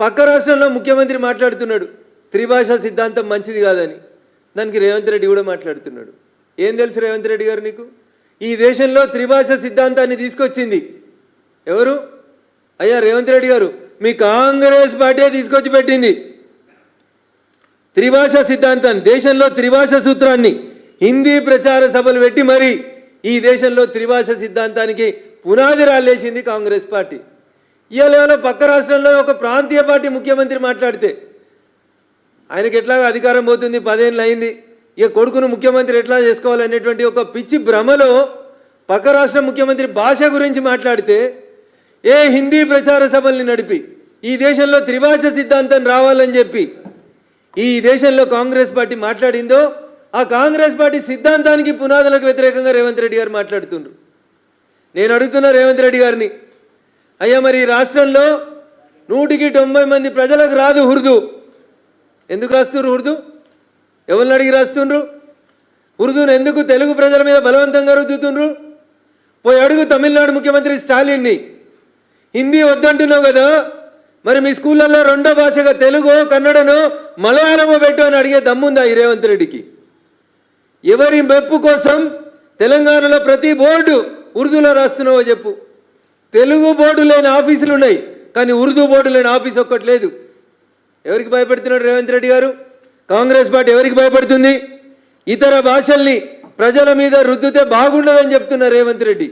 పక్క రాష్ట్రంలో ముఖ్యమంత్రి మాట్లాడుతున్నాడు. త్రిభాషా సిద్ధాంతం మంచిది కాదని. దానికి రేవంత్ రెడ్డి కూడా మాట్లాడుతున్నాడు. ఏం తెలుసు రేవంత్ రెడ్డి గారు నీకు? ఈ దేశంలో త్రిభాష సిద్ధాంతాన్ని తీసుకొచ్చింది. ఎవరు? అయ్యా రేవంత్ రెడ్డి గారు. మీ కాంగ్రెస్ పార్టీ తీసుకొచ్చి పెట్టింది. త్రిభాష సిద్ధాంతాన్ని దేశంలో త్రిభాష సూత్రాన్ని హిందీ ప్రచార సభలు పెట్టి మరి ఈ దేశంలో త్రిభాష సిద్ధాంతానికి పునాది రాలేసింది కాంగ్రెస్ పార్టీ. ఇవాళ పక్క రాష్ట్రంలో ఒక ప్రాంతీయ పార్టీ ముఖ్యమంత్రి మాట్లాడితే ఆయనకి ఎట్లాగా అధికారం పోతుంది? పదేళ్ళు అయింది. ఇక కొడుకును ముఖ్యమంత్రి ఎట్లా చేసుకోవాలనేటువంటి ఒక పిచ్చి భ్రమలో పక్క రాష్ట్ర ముఖ్యమంత్రి భాష గురించి మాట్లాడితే ఏ హిందీ ప్రచార సభల్ని నడిపి ఈ దేశంలో త్రిభాష సిద్ధాంతం రావాలని చెప్పి ఈ దేశంలో కాంగ్రెస్ పార్టీ మాట్లాడిందో ఆ కాంగ్రెస్ పార్టీ సిద్ధాంతానికి పునాదులకు వ్యతిరేకంగా రేవంత్ రెడ్డి గారు మాట్లాడుతుండ్రు. నేను అడుగుతున్నా రేవంత్ రెడ్డి గారిని అయ్యా మరి ఈ రాష్ట్రంలో నూటికి తొంభై మంది ప్రజలకు రాదు ఉర్దూ. ఎందుకు రాస్తున్నారు ఉర్దూ? ఎవరిని అడిగి రాస్తుండ్రు ఉర్దూను ఎందుకు తెలుగు ప్రజల మీద బలవంతంగా రుద్దుతుండ్రు పోయి అడుగు తమిళనాడు ముఖ్యమంత్రి స్టాలిన్ని. హిందీ వద్దంటున్నావు కదా మరి మీ స్కూళ్ళల్లో రెండో భాషగా తెలుగు కన్నడను మలయాళము పెట్టు అని అడిగే దమ్ముందా ఈ రేవంత్ రెడ్డికి? ఎవరి మెప్పు కోసం తెలంగాణలో ప్రతి బోర్డు ఉర్దూలో రాస్తున్నావో చెప్పు. తెలుగు బోర్డు లేని ఆఫీసులు ఉన్నాయి కానీ ఉర్దూ బోర్డు లేని ఆఫీస్ ఒక్కటి లేదు. ఎవరికి భయపెడుతున్నాడు రేవంత్ రెడ్డి గారు? కాంగ్రెస్ పార్టీ ఎవరికి భయపడుతుంది? ఇతర భాషల్ని ప్రజల మీద రుద్దితే బాగుండదని చెప్తున్నారు రేవంత్ రెడ్డి.